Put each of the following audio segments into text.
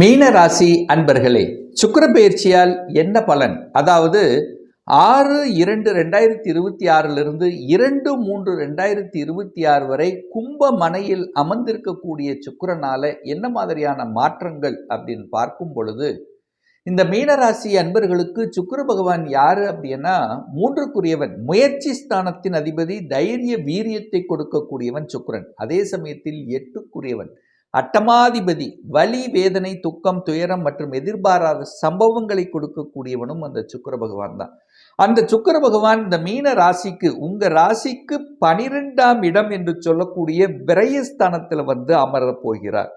மீன ராசி அன்பர்களே சுக்கிர பயிற்சியால் என்ன பலன்? அதாவது ஆறு இரண்டு ரெண்டாயிரத்தி இருபத்தி ஆறிலிருந்து இரண்டு மூன்று ரெண்டாயிரத்தி இருபத்தி ஆறு வரை கும்ப மனையில் அமர்ந்திருக்கக்கூடிய சுக்கிரனால என்ன மாதிரியான மாற்றங்கள் அப்படின்னு பார்க்கும் பொழுது இந்த மீனராசி அன்பர்களுக்கு சுக்கர பகவான் யாரு அப்படின்னா மூன்றுக்குரியவன் முயற்சி ஸ்தானத்தின் அதிபதி தைரிய வீரியத்தை கொடுக்கக்கூடியவன் சுக்கிரன். அதே சமயத்தில் எட்டுக்குரியவன். அட்டமாதிபதி வலி வேதனை துக்கம் துயரம் மற்றும் எதிர்பாராத சம்பவங்களை கொடுக்கக்கூடியவனும் அந்த சுக்கிர பகவான் தான். அந்த சுக்கிர பகவான் இந்த மீன ராசிக்கு உங்க ராசிக்கு பனிரெண்டாம் இடம் என்று சொல்லக்கூடிய விரயஸ்தானத்தில் வந்து அமரப் போகிறார்.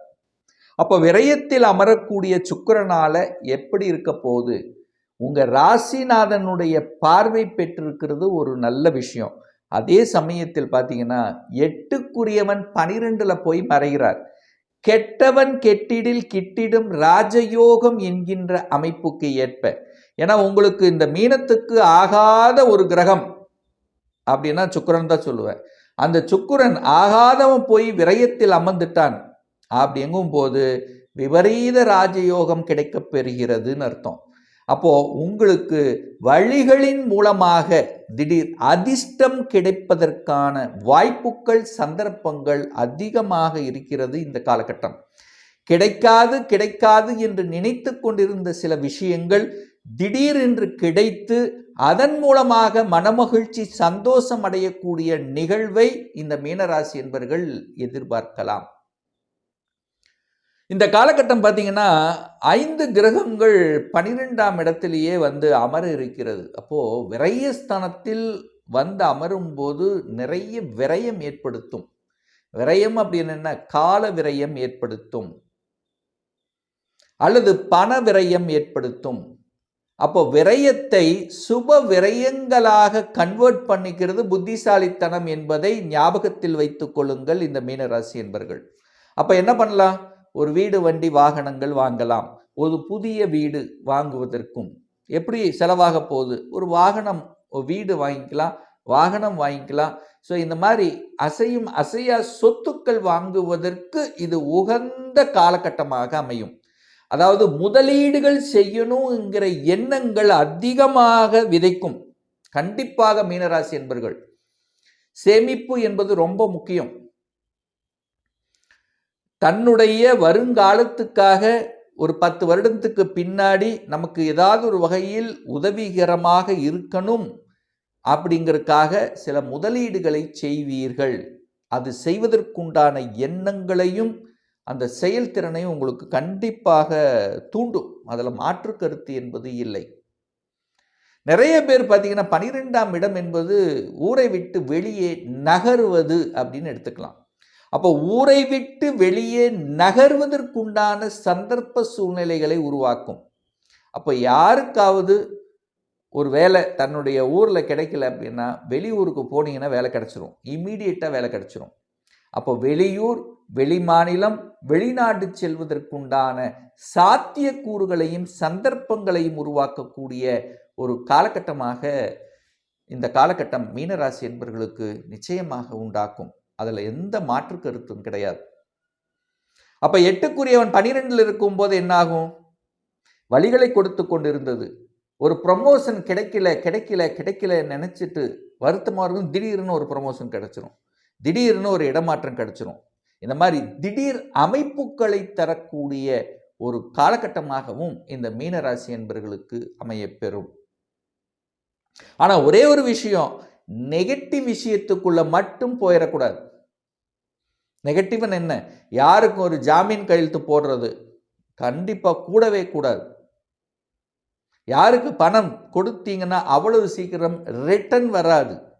அப்போ விரயத்தில் அமரக்கூடிய சுக்கிரனால எப்படி இருக்க போகுது? உங்க ராசிநாதனுடைய பார்வை பெற்றிருக்கிறது ஒரு நல்ல விஷயம். அதே சமயத்தில் பார்த்தீங்கன்னா எட்டுக்குரியவன் பனிரெண்டுல போய் மறைகிறார். கெட்டவன் கெட்டிடில் கிட்டிடும் ராஜயோகம் என்கின்ற அமைப்புக்கு ஏற்ப. ஏன்னா உங்களுக்கு இந்த மீனத்துக்கு ஆகாத ஒரு கிரகம் அப்படின்னா சுக்கிரன் தான் சொல்லுவேன் அந்த சுக்குரன் ஆகாதவன் போய் விரயத்தில் அமர்ந்துட்டான். அப்படிங்கும் போது விபரீத ராஜயோகம் கிடைக்கப் பெறுகிறதுன்னு அர்த்தம். அப்போது உங்களுக்கு வழிகளின் மூலமாக திடீர் அதிர்ஷ்டம் கிடைப்பதற்கான வாய்ப்புகள் சந்தர்ப்பங்கள் அதிகமாக இருக்கிறது இந்த காலகட்டம். கிடைக்காது கிடைக்காது என்று நினைத்து கொண்டிருந்த சில விஷயங்கள் திடீரென்று கிடைத்து அதன் மூலமாக மனமகிழ்ச்சி சந்தோஷம் அடையக்கூடிய நிகழ்வை இந்த மீனராசி என்பவர்கள் எதிர்பார்க்கலாம். இந்த காலகட்டம் பார்த்தீங்கன்னா ஐந்து கிரகங்கள் பனிரெண்டாம் இடத்திலேயே வந்து அமர இருக்கிறது. அப்போது விரயஸ்தானத்தில் வந்து அமரும் போது நிறைய விரயம் ஏற்படுத்தும். விரயம் அப்படின்னு என்ன கால விரயம் ஏற்படுத்தும். அல்லது பண விரயம் ஏற்படுத்தும். அப்போ விரயத்தை சுப விரயங்களாக கன்வெர்ட் பண்ணிக்கிறது புத்திசாலித்தனம் என்பதை ஞாபகத்தில் வைத்துக் கொள்ளுங்கள் இந்த மீனராசி என்பர்கள். அப்போ என்ன பண்ணலாம்? ஒரு வீடு வண்டி வாகனங்கள் வாங்கலாம். ஒரு புதிய வீடு வாங்குவதற்கும். எப்படி செலவாக போகுது? ஒரு வாகனம் வீடு வாங்கிக்கலாம் வாகனம் வாங்கிக்கலாம். ஸோ இந்த மாதிரி அசையும் அசையா சொத்துக்கள் வாங்குவதற்கு இது உகந்த காலகட்டமாக அமையும். அதாவது முதலீடுகள் செய்யணுங்கிற எண்ணங்கள் அதிகமாக விதைக்கும். கண்டிப்பாக மீனராசி என்பர்கள். சேமிப்பு என்பது ரொம்ப முக்கியம். தன்னுடைய வருங்காலத்துக்காக ஒரு பத்து வருடத்துக்கு பின்னாடி நமக்கு ஏதாவது ஒரு வகையில் உதவிகரமாக இருக்கணும் அப்படிங்கிறதுக்காக சில முதலீடுகளை செய்வீர்கள். அது செய்வதற்குண்டான எண்ணங்களையும் அந்த செயல்திறனையும் உங்களுக்கு கண்டிப்பாக தூண்டும். அதில் மாற்று கருத்து என்பது இல்லை. நிறைய பேர் பார்த்தீங்கன்னா பனிரெண்டாம் இடம் என்பது ஊரை விட்டு வெளியே நகருவது அப்படின்னு எடுத்துக்கலாம். அப்போ ஊரை விட்டு வெளியே நகர்வதற்குண்டான சந்தர்ப்ப சூழ்நிலைகளை உருவாக்கும். அப்போ யாருக்காவது ஒரு வேலை தன்னுடைய ஊரில் கிடைக்கல அப்படின்னா வெளியூருக்கு போனீங்கன்னா வேலை கிடச்சிரும். இம்மீடியட்டாக வேலை கிடச்சிரும். அப்போ வெளியூர் வெளி மாநிலம் வெளிநாடு செல்வதற்குண்டான சாத்தியக்கூறுகளையும் சந்தர்ப்பங்களையும் உருவாக்கக்கூடிய ஒரு காலகட்டமாக இந்த காலகட்டம் மீனராசி என்பவர்களுக்கு நிச்சயமாக உண்டாக்கும் அதில் எந்த மாற்று கருத்தும் கிடையாது. அப்போ எட்டுக்குரியவன் பனிரெண்டில் இருக்கும்போது என்னாகும்? வழிகளை கொடுத்து கொண்டிருந்தது. ஒரு ப்ரமோஷன் கிடைக்கல கிடைக்கல கிடைக்கல நினச்சிட்டு வருத்தமாக இருக்கும். திடீர்னு ஒரு ப்ரமோஷன் கிடைச்சிரும். திடீர்னு ஒரு இடமாற்றம் கிடைச்சிரும். இந்த மாதிரி திடீர் அமைப்புகளை தரக்கூடிய ஒரு காலகட்டமாகவும் இந்த மீனராசி என்பவர்களுக்கு அமையப்பெறும் ஆனால் ஒரே ஒரு விஷயம் நெகட்டிவ் விஷயத்துக்குள்ள மட்டும் போயிடக்கூடாது. நெகட்டிவ்னு என்ன? யாருக்கும் ஒரு ஜாமீன் கையெழுத்து போடுறது கண்டிப்பாக கூடவே கூடாது. யாருக்கு பணம் கொடுத்தீங்கன்னா அவ்வளவு சீக்கிரம் ரிட்டர்ன் வராது.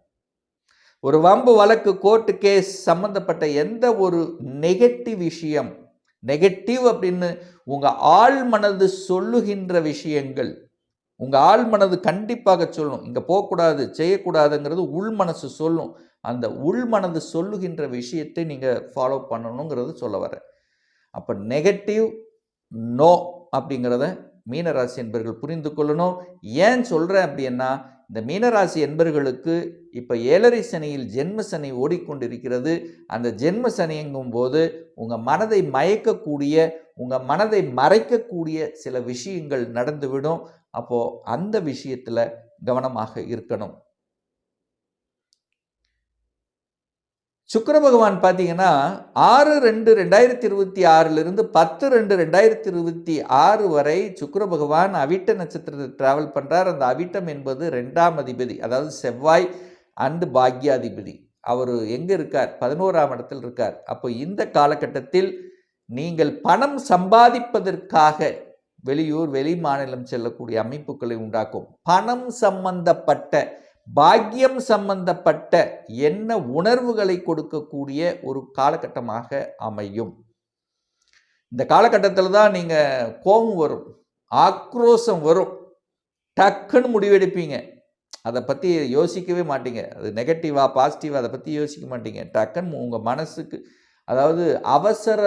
ஒரு வம்பு வழக்கு கோர்ட்டு கேஸ் சம்பந்தப்பட்ட எந்த ஒரு நெகட்டிவ் விஷயம் நெகட்டிவ் அப்படின்னு உங்கள் ஆள் மனது சொல்லுகின்ற விஷயங்கள் உங்கள் ஆள் மனது கண்டிப்பாக சொல்லும். இங்கே போகக்கூடாது செய்யக்கூடாதுங்கிறது உள் மனசு சொல்லும். அந்த உள் மனது சொல்லுகின்ற விஷயத்தை நீங்கள் ஃபாலோ பண்ணணுங்கிறது சொல்ல வரேன் அப்போ நெகட்டிவ் நோ அப்படிங்கிறத மீனராசி என்பர்கள் புரிந்து கொள்ளணும். ஏன் சொல்கிறேன் அப்படின்னா இந்த மீனராசி என்பர்களுக்கு இப்போ ஏழரை சனியில் ஜென்ம சனி ஓடிக்கொண்டிருக்கிறது. அந்த ஜென்ம சனிங்கும் போது உங்கள் மனதை மயக்கக்கூடிய உங்கள் மனதை மறைக்கக்கூடிய சில விஷயங்கள் நடந்துவிடும். அப்போது அந்த விஷயத்தில் கவனமாக இருக்கணும். சுக்கர பகவான் பார்த்தீங்கன்னா ஆறு ரெண்டு ரெண்டாயிரத்தி இருபத்தி ஆறிலிருந்து பத்து ரெண்டு ரெண்டாயிரத்தி இருபத்தி ஆறு வரை சுக்கர பகவான் அவிட்ட நட்சத்திரத்தை டிராவல் பண்ணுறார் அந்த அவிட்டம் என்பது ரெண்டாம் அதிபதி அதாவது செவ்வாய் அண்டு பாக்யாதிபதி. அவர் எங்கே இருக்கார்? பதினோராம் இடத்தில் இருக்கார். அப்போ இந்த காலகட்டத்தில் நீங்கள் பணம் சம்பாதிப்பதற்காக வெளியூர் வெளி மாநிலம் செல்லக்கூடிய அமைப்புகளை உண்டாக்கும். பணம் சம்பந்தப்பட்ட பாக்கியம் சம்பந்தப்பட்ட என்ன உணர்வுகளை கொடுக்கக்கூடிய ஒரு காலகட்டமாக அமையும். இந்த காலகட்டத்தில் தான் நீங்கள் கோபம் வரும் ஆக்ரோஷம் வரும். டக்குன்னு முடிவெடுப்பீங்க. அதை பற்றி யோசிக்கவே மாட்டீங்க. அது நெகட்டிவாக பாசிட்டிவாக அதை பற்றி யோசிக்க மாட்டீங்க. டக்குன்னு உங்கள் மனசுக்கு அதாவது அவசர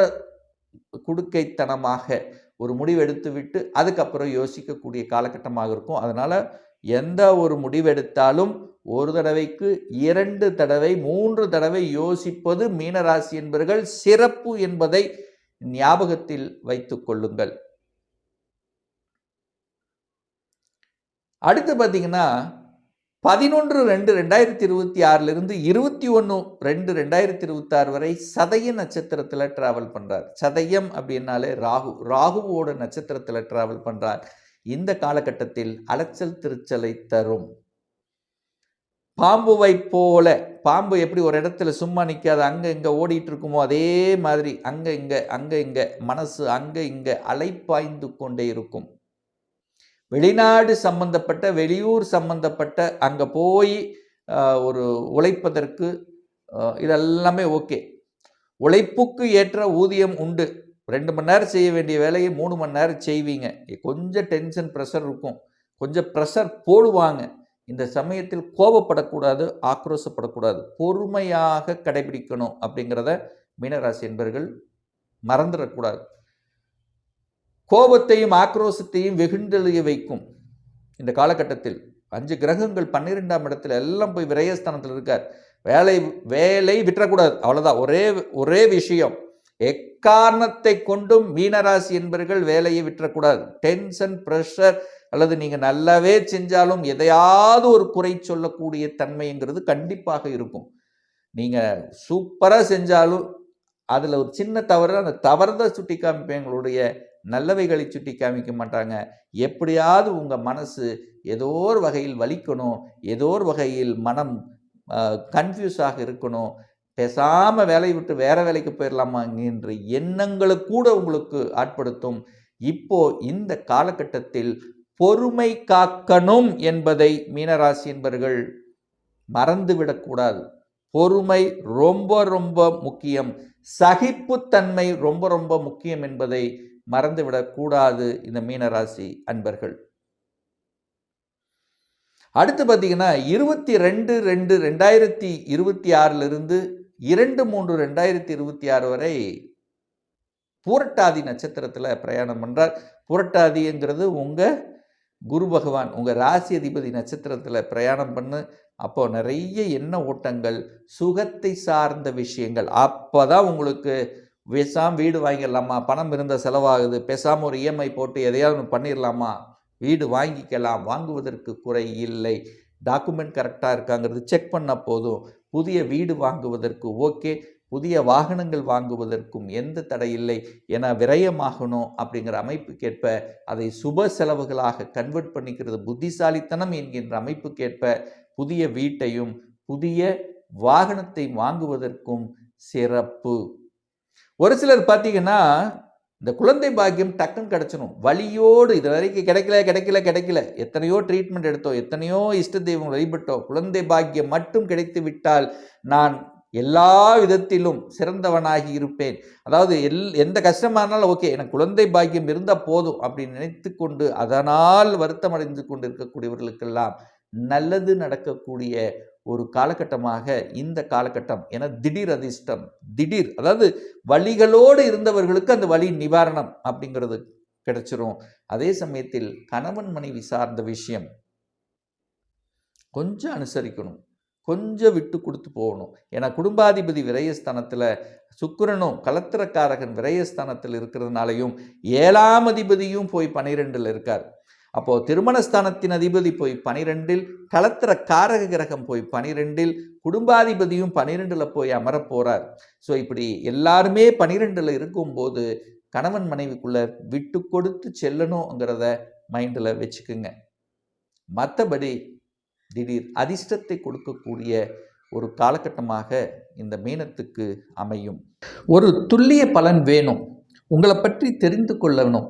குடுக்கைத்தனமாக ஒரு முடிவு எடுத்துவிட்டு அதுக்கப்புறம் யோசிக்கக்கூடிய காலகட்டமாக இருக்கும். அதனால் எந்த ஒரு முடிவெடுத்தாலும் ஒரு தடவைக்கு இரண்டு தடவை மூன்று தடவை யோசிப்பது மீனராசி என்பவர்கள் சிறப்பு என்பதை ஞாபகத்தில் வைத்துக் கொள்ளுங்கள். அடுத்து பார்த்தீங்கன்னா பதினொன்று ரெண்டு ரெண்டாயிரத்தி இருபத்தி ஆறிலிருந்து இருபத்தி ஒன்று ரெண்டு ரெண்டாயிரத்தி இருபத்தாறு வரை சதய நட்சத்திரத்தில் ட்ராவல் பண்ணுறார் சதயம் அப்படின்னாலே ராகு. ராகுவோட நட்சத்திரத்தில் ட்ராவல் பண்ணுறார் இந்த காலகட்டத்தில் அலைச்சல் திருச்சலை தரும். பாம்புவை போல. பாம்பு எப்படி ஒரு இடத்துல சும்மா நிற்காது அங்கே இங்கே ஓடிட்டு இருக்குமோ அதே மாதிரி அங்கே இங்கே அங்கே இங்கே மனசு அங்கே இங்கே அலைப்பாய்ந்து கொண்டே இருக்கும். வெளிநாடு சம்பந்தப்பட்ட வெளியூர் சம்பந்தப்பட்ட அங்கே போய் ஒரு உழைப்பதற்கு இதெல்லாமே ஓகே. உழைப்புக்கு ஏற்ற ஊதியம் உண்டு. ரெண்டு மணி நேரம் செய்ய வேண்டிய வேலையை மூணு மணி நேரம் செய்வீங்க. கொஞ்சம் டென்ஷன் ப்ரெஷர் இருக்கும். கொஞ்சம் ப்ரெஷர் போடுவாங்க. இந்த சமயத்தில் கோபப்படக்கூடாது ஆக்ரோஷப்படக்கூடாது. பொறுமையாக கடைபிடிக்கணும் அப்படிங்கிறத மீனராசி என்பர்கள் மறந்துடக்கூடாது. கோபத்தையும் ஆக்ரோஷத்தையும் வெகுண்டெழுய வைக்கும். இந்த காலகட்டத்தில் அஞ்சு கிரகங்கள் பன்னிரெண்டாம் இடத்துல எல்லாம் போய் விரயஸ்தானத்தில் இருக்கார். வேலை வேலை விட்டுறக்கூடாது. அவ்வளோதான் ஒரே ஒரே விஷயம். எக்காரணத்தை கொண்டும் மீனராசி என்பர்கள் வேலையை விட்டுறக்கூடாது. டென்ஷன் ப்ரெஷர் அல்லது நீங்கள் நல்லாவே செஞ்சாலும் எதையாவது ஒரு குறை சொல்லக்கூடிய தன்மைங்கிறது கண்டிப்பாக இருக்கும். நீங்கள் சூப்பராக செஞ்சாலும் அதில் ஒரு சின்ன தவறு அந்த தவறுதான் சுட்டி காமிப்பேன் எங்களுடைய நல்லவைகளை சுட்டி காமிக்க மாட்டாங்க. எப்படியாவது உங்கள் மனசு ஏதோ ஒரு வகையில் வலிக்கணும் ஏதோ ஒரு வகையில் மனம் கன்ஃபியூஸாக இருக்கணும். பேசாமல் வேலையை விட்டு வேறு வேலைக்கு போயிடலாமா எண்ணங்களை கூட உங்களுக்கு ஆட்படுத்தும். இப்போ இந்த காலகட்டத்தில் பொறுமை காக்கணும் என்பதை மீனராசி என்பர்கள் மறந்துவிடக்கூடாது பொறுமை ரொம்ப ரொம்ப முக்கியம். சகிப்புத்தன்மை ரொம்ப ரொம்ப முக்கியம் என்பதை மறந்துவிடக்கூடாது இந்த மீனராசி அன்பர்கள். அடுத்து பார்த்தீங்கன்னா இருபத்தி ரெண்டு ரெண்டு ரெண்டாயிரத்தி இருபத்தி ஆறிலிருந்து இரண்டு மூன்று ரெண்டாயிரத்தி இருபத்தி ஆறு வரை பூரட்டாதி நட்சத்திரத்தில் பிரயாணம் பண்ணுறார் பூரட்டாதிங்கிறது உங்கள் குரு பகவான் உங்கள் ராசி அதிபதி நட்சத்திரத்தில் பிரயாணம் பண்ணு. அப்போ நிறைய எண்ண ஓட்டங்கள் சுகத்தை சார்ந்த விஷயங்கள். அப்போ தான் உங்களுக்கு பேசாமல் வீடு வாங்கிடலாமா? பணம் இருந்த செலவாகுது. பேசாமல் ஒரு இஎம்ஐ போட்டு எதையாவது பண்ணிடலாமா? வீடு வாங்கிக்கலாம். வாங்குவதற்கு குறை இல்லை. டாக்குமெண்ட் கரெக்டாக இருக்காங்கிறது செக் பண்ண போதும். புதிய வீடு வாங்குவதற்கு ஓகே. புதிய வாகனங்கள் வாங்குவதற்கும் எந்த தடை இல்லை. என விரயமாகணும் அப்படிங்கிற அமைப்புக்கேற்ப அதை சுப செலவுகளாக கன்வெர்ட் பண்ணிக்கிறது புத்திசாலித்தனம் என்கின்ற அமைப்புக்கேற்ப புதிய வீட்டையும் புதிய வாகனத்தை வாங்குவதற்கும் சிறப்பு. ஒரு சிலர் பார்த்தீங்கன்னா இந்த குழந்தை பாக்கியம் டக்குன்னு கிடச்சிடும் வழியோடு இது வரைக்கும் கிடைக்கல கிடைக்கல கிடைக்கல. எத்தனையோ ட்ரீட்மெண்ட் எடுத்தோம் எத்தனையோ இஷ்ட தெய்வம் வழிபட்டோம். குழந்தை பாக்கியம் மட்டும் கிடைத்து விட்டால் நான் எல்லா விதத்திலும் சிறந்தவனாகி இருப்பேன். அதாவது எல் எந்த கஷ்டமானாலும் ஓகே எனக்கு குழந்தை பாக்கியம் இருந்தால் போதும் அப்படின்னு நினைத்து கொண்டு அதனால் வருத்தம் அடைந்து கொண்டு இருக்கக்கூடியவர்களுக்கெல்லாம் நல்லது நடக்கக்கூடிய ஒரு காலகட்டமாக இந்த காலகட்டம் என திடீர் அதிர்ஷ்டம் திடீர் அதாவது வழிகளோடு இருந்தவர்களுக்கு அந்த வழி நிவாரணம் அப்படிங்கிறது கிடைச்சிரும். அதே சமயத்தில் கணவன் மனைவி சார்ந்த விஷயம் கொஞ்சம் அனுசரிக்கணும் கொஞ்சம் விட்டு கொடுத்து போகணும். ஏன்னா குடும்பாதிபதி விரயஸ்தானத்தில் சுக்கிரனும் கலத்திரக்காரகன் விரயஸ்தானத்தில் இருக்கிறதுனாலையும் ஏழாம் அதிபதியும் போய் பனிரெண்டில் இருக்கார். அப்போது திருமணஸ்தானத்தின் அதிபதி போய் பனிரெண்டில் கலத்திர காரக கிரகம் போய் பனிரெண்டில் குடும்பாதிபதியும் பனிரெண்டில் போய் அமரப் போகிறார் ஸோ இப்படி எல்லாருமே பனிரெண்டில் இருக்கும்போது கணவன் மனைவிக்குள்ளே விட்டு கொடுத்து செல்லணுங்கிறத மைண்டில் வச்சுக்குங்க. மற்றபடி திடீர் அதிர்ஷ்டத்தை கொடுக்கக்கூடிய ஒரு காலகட்டமாக இந்த மீனத்துக்கு அமையும். ஒரு துல்லிய பலன் வேணும். உங்களை பற்றி தெரிந்து கொள்ளணும்.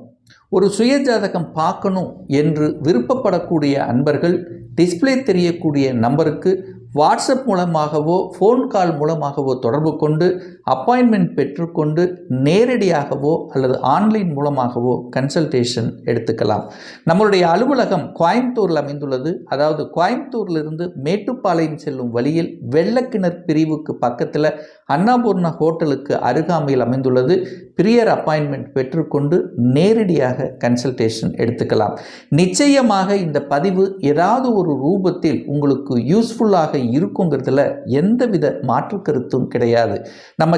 ஒரு சுயஜாதகம் பார்க்கணும் என்று விருப்பப்படக்கூடிய அன்பர்கள் டிஸ்ப்ளே தெரியக்கூடிய நம்பருக்கு வாட்ஸ்அப் மூலமாகவோ ஃபோன் கால் மூலமாகவோ தொடர்பு கொண்டு அப்பாயின்மெண்ட் பெற்றுக்கொண்டு நேரடியாகவோ அல்லது ஆன்லைன் மூலமாகவோ கன்சல்டேஷன் எடுத்துக்கலாம். நம்மளுடைய அலுவலகம் கோயம்புத்தூரில் அமைந்துள்ளது. அதாவது கோயம்புத்தூர்லிருந்து மேட்டுப்பாளையம் செல்லும் வழியில் வெள்ளக்கிணர் பிரிவுக்கு பக்கத்தில் அன்னபூர்ணா ஹோட்டலுக்கு அருகாமையில் அமைந்துள்ளது. பிரியர் அப்பாயின்மெண்ட் பெற்றுக்கொண்டு நேரடியாக கன்சல்டேஷன் எடுத்துக்கலாம். நிச்சயமாக இந்த பதிவு ஏதாவது ஒரு ரூபத்தில் உங்களுக்கு யூஸ்ஃபுல்லாக இருக்குங்கிறதுல எந்தவித மாற்று கருத்தும் கிடையாது. நம்ம